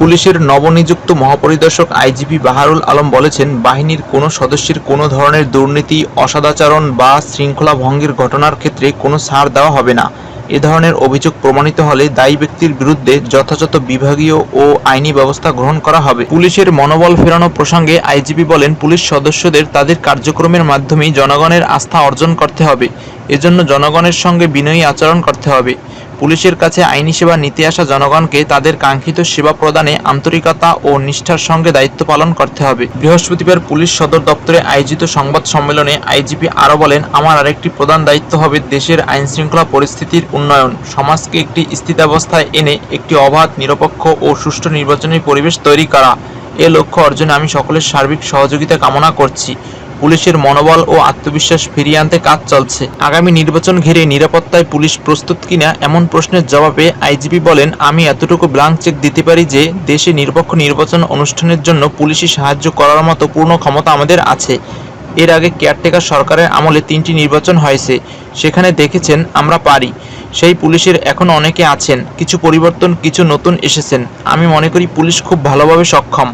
পুলিশের নবনিযুক্ত মহাপরিদর্শক আইজিপি বাহারুল আলম বলেছেন, বাহিনীর কোনো সদস্যের কোনো ধরনের দুর্নীতি, অসদাচরণ বা শৃঙ্খলা ভঙ্গের ঘটনার ক্ষেত্রে কোনো ছাড় দেওয়া হবে না। এ ধরনের অভিযোগ প্রমাণিত হলে দায়ী ব্যক্তির বিরুদ্ধে যথাযথ বিভাগীয় ও আইনি ব্যবস্থা গ্রহণ করা হবে। পুলিশের মনোবল ফেরানো প্রসঙ্গে আইজিপি বলেন, পুলিশ সদস্যদের তাদের কার্যক্রমের মাধ্যমেই জনগণের আস্থা অর্জন করতে হবে। এজন্য জনগণের সঙ্গে বিনয়ী আচরণ করতে হবে। পুলিশের কাছে আইনি সেবা নিতে আসা জনগণকে তাদের কাঙ্ক্ষিত সেবা প্রদানে আন্তরিকতা ও নিষ্ঠার সঙ্গে দায়িত্ব পালন করতে হবে। বৃহস্পতিবার পুলিশ সদর দপ্তরে আয়োজিত সংবাদ সম্মেলনে আইজিপি আরও বলেন, আমার আরেকটি প্রধান দায়িত্ব হবে দেশের আইন শৃঙ্খলা পরিস্থিতির উন্নয়ন। সমাজকে একটি স্থিতাবস্থায় এনে একটি অবাধ, নিরপেক্ষ ও সুষ্ঠু নির্বাচনী পরিবেশ তৈরি করা। এ লক্ষ্য অর্জনে আমি সকলের সার্বিক সহযোগিতা কামনা করছি। পুলিশের মনোবল ও আত্মবিশ্বাস ফিরিয়ে আনতে কাজ চলছে। আগামী নির্বাচন ঘিরে নিরাপত্তায় পুলিশ প্রস্তুত কিনা এমন প্রশ্নের জবাবে আইজিপি বলেন, আমি এতটুকু ব্লাঙ্ক চেক দিতে পারি যে দেশে নিরপেক্ষ নির্বাচন অনুষ্ঠানের জন্য পুলিশি সাহায্য করার মতো পূর্ণ ক্ষমতা আমাদের আছে। এর আগে কেয়ারটেকার সরকারের আমলে তিনটি নির্বাচন হয়েছে। সেখানে দেখেছেন, আমরা পারি। সেই পুলিশের এখন অনেকে আছেন। কিছু পরিবর্তন, কিছু নতুন এসেছেন। আমি মনে করি পুলিশ খুব ভালোভাবে সক্ষম।